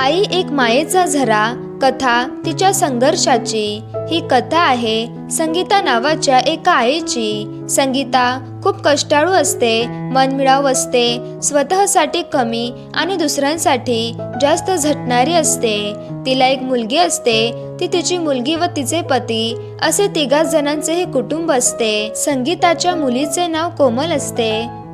आई एक मायेचा झरा कथा तिच्या संघर्षाची. ही कथा आहे संगीता नावाच्या एका आईची. संगीता खूप कष्टाळू असते मनमिळाव असते स्वतःसाठी कमी आणि दुसऱ्यांसाठी जास्त झटणारी असते. तिला एक मुलगी असते ती तिची मुलगी व तिचे पती असे तिघा जणांचे हे कुटुंब असते. संगीताच्या मुलीचे नाव कोमल असते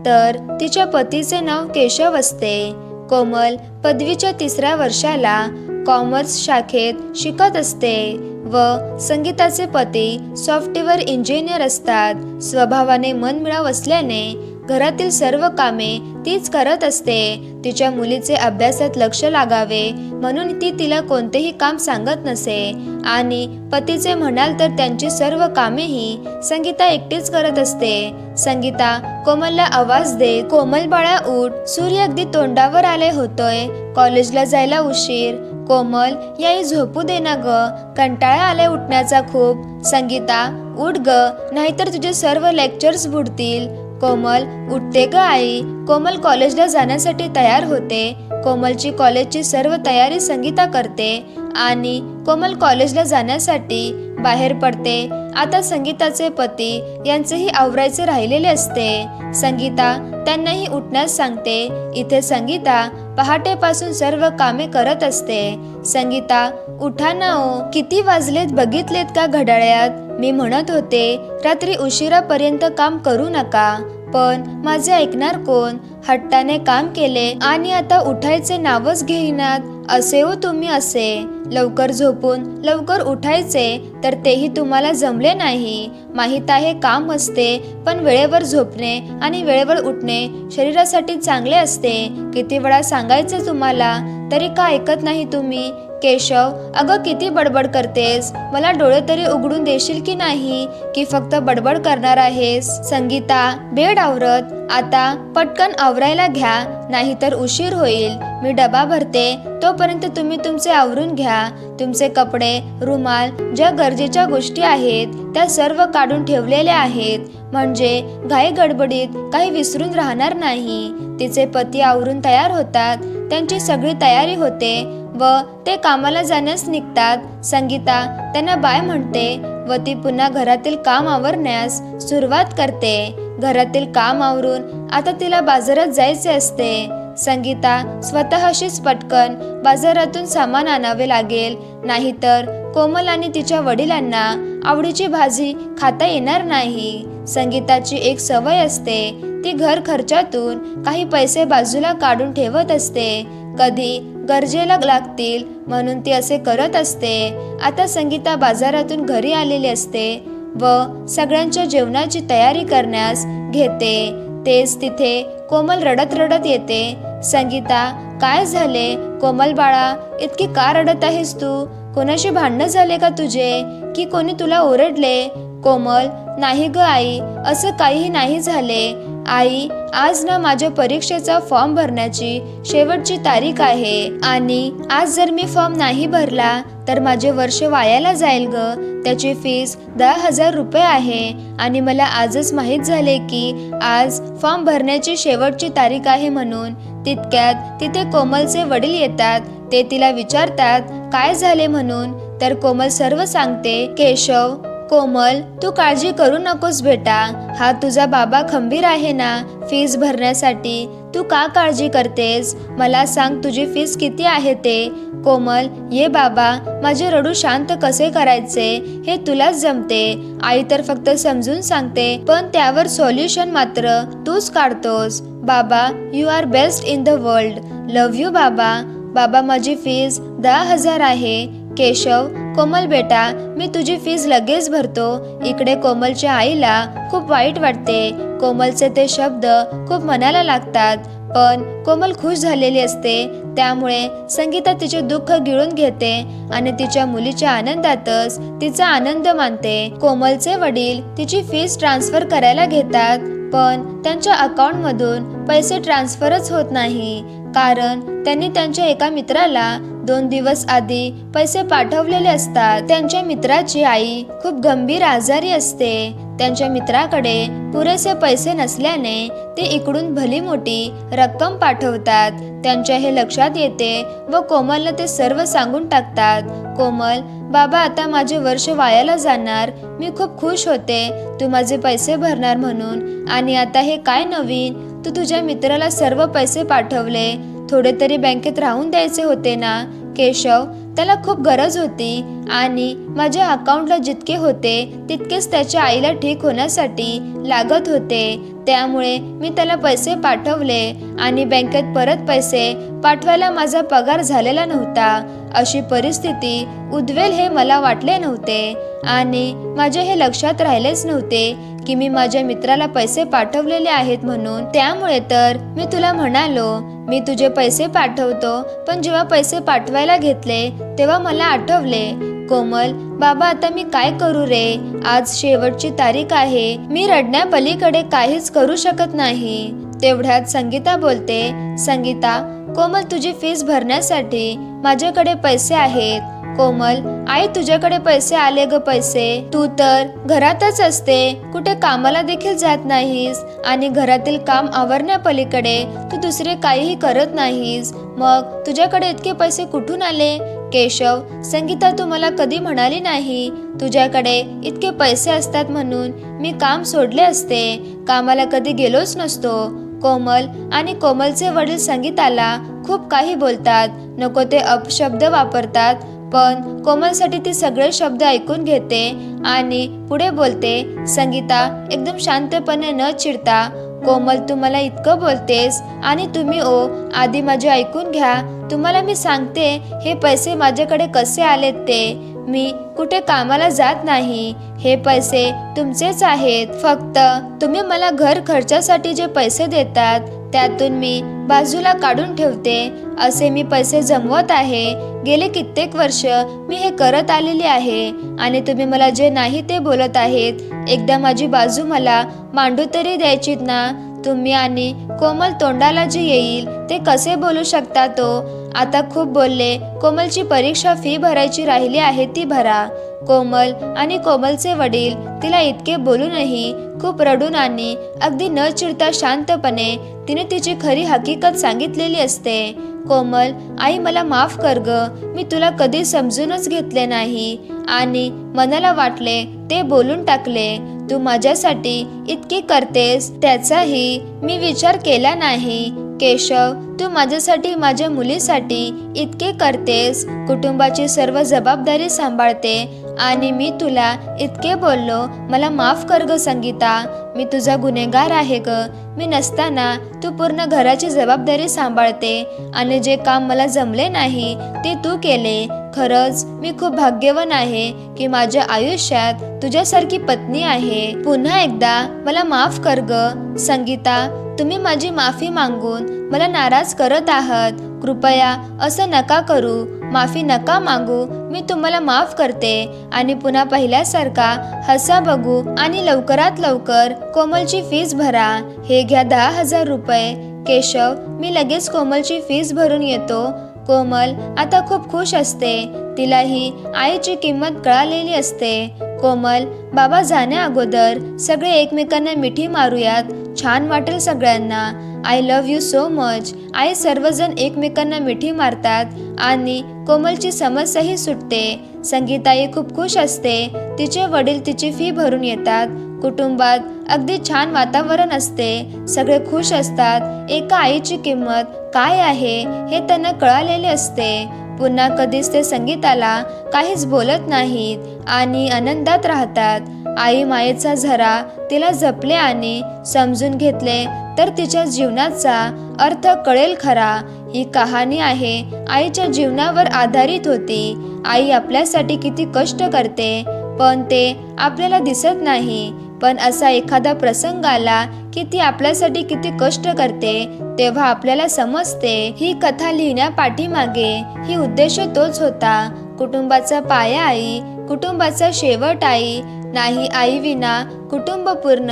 तर तिच्या पतीचे नाव केशव असते. कोमल पदवीच्या तिसऱ्या वर्षाला कॉमर्स शाखेत शिकत असते व संगीताचे पती सॉफ्टवेअर इंजिनियर असतात. स्वभावाने मनमिळाव असल्याने घरातील सर्व कामे तीच करत असते. तिच्या मुलीचे अभ्यासात लक्ष लागावे म्हणून ती तिला कोणतेही काम सांगत नसे. आणि पतीचे म्हणाल तर त्यांची सर्व कामेही संगीता एकटीच करत असते. संगीता कोमलला आवाज दे. कोमल बाळा उठ. सूर्य अगदी तोंडावर आले होतोय. कॉलेजला जायला उशीर. कोमल याई झोपू दे ना ग. कंटाळा आलाय उठण्याचा खूप. संगीता उठ ग. नाहीतर तुझे सर्व लेक्चर्स बुडतील. कोमल उठते ग आई. कोमल कॉलेजला जाण्यासाठी तयार होते. कोमलची कॉलेजची सर्व तयारी संगीता करते. आणि कोमल कॉलेजला जाण्यासाठी बाहेर पडते. आता संगीताचे पती यांचेही आवरायचे राहिलेले असते. संगीता त्यांनाही उठण्यास सांगते. इथे संगीता पहाटेपासून सर्व कामे करत असते. संगीता उठा ना ओ किती वाजलेत बघितलेत का घड्याळ्यात मी म्हणत होते रात्री उशिरापर्यंत काम करू नका. पण माझे ऐकणार कोण? हट्टाने काम केले आणि आता उठायचे नावच घेईनात. असे हो तुम्ही असे. लवकर झोपून लवकर उठायचे तर तेही तुम्हाला जमले नाही. माहीत आहे काम असते पण वेळेवर झोपणे आणि वेळेवर उठणे शरीरासाठी चांगले असते. किती वेळा सांगायचे तुम्हाला? तरी का ऐकत नाही तुम्ही? केशव अगं किती बडबड करतेस? मला डोळे तरी उघडून देशील की नाही? की फक्त बडबड करणार आहेस? संगीता बेड आवरत. आता पटकन आवरायला घ्या नाहीतर उशीर होईल. मी डबा भरते. तोपर्यंत तुम्ही तुमचे आवरून घ्या. तुमचे कपडे रुमाल ज्या गरजेच्या गोष्टी आहेत त्या सर्व काढून ठेवलेल्या आहेत. म्हणजे घाई गडबडीत काही विसरून राहणार नाही. तिचे पती आवरून तयार होतात. त्यांची सगळी तयारी होते. व ते कामाला जाण्यास निघतात. संगीता त्यांना बाय म्हणते व ती पुन्हा घरातील काम आवरण्यास सुरुवात करते. घरातील काम आवरून आता तिला बाजारात जायचे असते. संगीता स्वतःशीच पटकन बाजारातून सामान आणावे लागेल. नाहीतर कोमल आणि तिच्या वडिलांना आवडीची भाजी खाता येणार नाही. संगीताची एक सवय असते. ती घर खर्चातून काही पैसे बाजूला काढून ठेवत असते. कधी गरजेला लागतील म्हणून ती असे करत असते. आता संगीता बाजारातून घरी आलेली असते व सगळ्यांच्या जेवणाची तयारी करण्यास घेते. तेच तिथे कोमल रडत रडत येते. संगीता काय झाले? कोमल बाळा इतकी का रडत आहेस तू? कोणाशी भांडणं झाले का तुझे? की कोणी तुला ओरडले? कोमल नाही ग आई असं काहीही नाही झाले. आई आज ना माझ्या परीक्षेचा फॉर्म भरण्याची शेवटची तारीख आहे. आणि आज जर मी फॉर्म नाही भरला तर माझे वर्ष वायाला जाईल ग. त्याची फीस दहा हजार रुपये आहे. आणि मला आजच माहीत झाले की आज फॉर्म भरण्याची शेवटची तारीख आहे म्हणून तितक्यात तिथे कोमलचे वडील येतात. ते तिला विचारतात काय झाले म्हणून? तर कोमल सर्व सांगते केशव कोमल तू काळजी करू नकोस बेटा. हा तुझा बाबा खंबीर आहे ना. फीस भरण्यासाठी तू का काळजी करतेस? मला सांग तुझी फीस किती आहे ते? कोमल ये बाबा माझे रडू शांत कसे करायचे? हे तुलाच जमते. आई तर फक्त समजून सांगते पण त्यावर सोल्युशन मात्र तूच काढतोस. बाबा you are best in the world love you बाबा. बाबा माझी फीस दहा हजार आहे. केशव कोमल बेटा मी तुझी फीज लगेच भरतो. इकडे कोमलच्या आईला खूप वाईट वाटते. कोमलचे ते शब्द खूप मनाला लागतात. पण कोमल खुश झालेली असते. त्यामुळे संगीता तिचे दुःख गिळून घेते आणि तिच्या मुलीच्या आनंदातच तिचा आनंद मानते. कोमलचे वडील तिची फीज ट्रान्सफर करायला घेतात पण त्यांच्या अकाउंटमधून पैसे ट्रान्सफरच होत नाही. कारण त्यांनी त्यांच्या एका मित्राला दोन दिवस आधी पैसे पाठवलेले असतात. त्यांच्या मित्राची आई खूप गंभीर आजारी असते. त्यांच्या मित्राकडे पुरेसे पैसे नसल्याने ते इकडून भली मोठी रक्कम पाठवतात. त्यांच्या हे लक्षात येते व कोमलला ते सर्व सांगून टाकतात. कोमल बाबा आता माझे वर्ष वायाला जाणार. मी खूप खुश होते. तू माझे पैसे भरणार म्हणून. आणि आता हे काय नवीन? तू तुझ्या मित्राला सर्व पैसे पाठवले. थोडे तरी बँकेत राहून द्यायचे होते ना केशव? त्याला खूप गरज होती. आणि माझ्या अकाउंटला जितके होते तितकेच त्याच्या आईला ठीक होण्यासाठी लागत होते. त्यामुळे मी त्याला पैसे पाठवले आणि बँकेत परत पैसे पाठवायला माझा पगार झालेला नव्हता. अशी परिस्थिती उद्वेल हे मला वाटले नव्हते. आणि माझे हे लक्षात राहिलेच नव्हते की मी माझ्या मित्राला पैसे पाठवलेले आहेत म्हणून. त्यामुळे तर मी तुला म्हणालो मी तुझे पैसे पाठवतो पण जेव्हा पैसे पाठवायला घेतले तेव्हा मला आठवले कोमल बाबा आता मी काय करू रे? आज शेवटची तारीख आहे. मी रडण्यापलीकडे काहीच करू शकत नाही. तेवढ्यात संगीता बोलते संगीता कोमल तुझी फीस भरण्यासाठी माझ्याकडे पैसे आहेत. कोमल आई तुझ्याकडे पैसे आले ग पैसे. तू तर घरातच असते. कुठे कामाला देखील जात नाहीस आणि घरातील काम आवरण्यापलीकडे तू दुसरे काहीही करत नाहीस. मग तुझ्याकडे इतके पैसे कुठून आले? केशव संगीता तू मला कधी म्हणाली नाही? तुझ्याकडे इतके पैसे असतात म्हणून मी काम सोडले असते. कामाला कधी गेलोच नसतो. कोमल आणि कोमलचे वडील संगीताला खूप काही बोलतात. नको ते अपशब्द वापरतात पण कोमलसाठी ती सगळे शब्द ऐकून घेते आणि पुढे बोलते संगीता एकदम शांतपणे न चिडता कोमल तू मला इतकं बोलतेस आणि तुम्ही ओ आधी माझे ऐकून घ्या. तुम्हाला मी सांगते हे पैसे माझ्याकडे कसे आलेत ते. मी कुठे कामाला जात नाही. हे पैसे तुमचेच आहेत. फक्त तुम्ही मला घर खर्चासाठी जे पैसे देतात त्यातून मी बाजूला काढून ठेवते. असे मी पैसे जमवत आहे. गेले कित्येक वर्ष मी हे करत आलेले आहे. आणि तुम्ही मला जे नाही ते बोलत आहेत एकदा माझी बाजू मला मांडू तरी द्यायचीत ना? तुम्ही आणि कोमल तोंडाला जे येईल ते कसे बोलू शकता तो? आता खूप बोलले कोमलची परीक्षा फी भरायची राहिली आहे ती भरा. कोमल आणि कोमलचे वडील तिला इतके बोलूनही खूप रडून आणि अगदी न चिडता शांतपणे तिने तिची खरी हकीकत सांगितलेली असते. कोमल आई मला माफ कर ग मी तुला कधी समजूनच घेतले नाही. आणि मनाला वाटले ते बोलून टाकले तू माझ्यासाठी इतके करतेस त्याचाही मी विचार केला नाही. केशव तू माझ्यासाठी माझ्या मुलीसाठी इतके करतेस. कुटुंबाची सर्व जबाबदारी सांभाळते. आणि मी तुला इतके बोललो मला माफ कर ग संगीता. मी तुझा गुन्हेगार आहे ग. मी नसताना तू पूर्ण घराची जबाबदारी सांभाळते आणि जे काम मला जमले नाही ते तू केले. खरंच मी खूप भाग्यवान आहे की माझ्या आयुष्यात तुझ्यासारखी पत्नी आहे. पुन्हा एकदा मला माफ कर ग. संगीता तुम्ही माझी माफी मागून मला नाराज करत आहात. कृपया असं नका करू. माफी नका मागू. मी तुम्हाला माफ करते. आणि पुन्हा पहिल्यासारखा हसा बघू आणि लवकरात लवकर कोमलची फीस भरा. हे घ्या दहा हजार रुपये. केशव मी लगेच कोमलची फीस भरून येतो. कोमल आता खूप खुश असते. तिलाही आईची किंमत कळालेली असते. कोमल बाबा जाण्या अगोदर सगळे एकमेकांना मिठी मारूयात. छान वाटेल सगळ्यांना. I love you so much आई सर्वजण एकमेकांना मिठी मारतात आणि कोमलची समस्याही सुटते. संगीताई खूप खुश असते. तिचे वडील तिची फी भरून येतात. कुटुंबात अगदी छान वातावरण असते. सगळे खुश असतात. एका आईची किंमत काय आहे हे त्यांना कळालेले असते. पुन्हा कधीच ते संगीताला काहीच बोलत नाहीत आणि आनंदात राहतात. आई मायेचा झरा तिला जपले आणि समजून घेतले तर तिच्या जीवनाचा अर्थ कळेल खरा. ही कहाणी आहे आईच्या जीवनावर आधारित होती. आई आपल्यासाठी किती कष्ट करते पण ते आपल्याला दिसत नाही. पण असा एखादा प्रसंग आला की ती आपल्यासाठी किती कष्ट करते तेव्हा आपल्याला समजते ही कथा लिहिण्या पाठीमागे ही उद्देश तोच होता. कुटुंबाचा पाया आई कुटुंबाचा शेवट आई नाही आई विना कुटुंब पूर्ण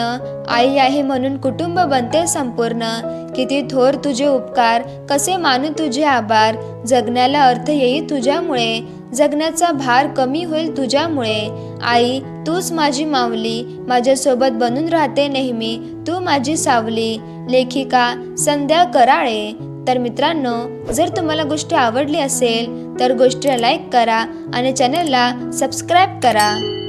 आई आहे म्हणून कुटुंब बनते संपूर्ण. किती थोर तुझे उपकार कसे मानू तुझे आभार जगण्याला अर्थ येईल तुझ्यामुळे जगण्याचा भार कमी होईल तुझ्यामुळे. आई तूच माझी माऊली. माझ्यासोबत बनून राहते नेहमी. तू माझी सावली. लेखिका संध्या कराळे. तर मित्रांनो जर तुम्हाला गोष्ट आवडली असेल तर गोष्टीला लाईक करा आणि चॅनलला सबस्क्राईब करा.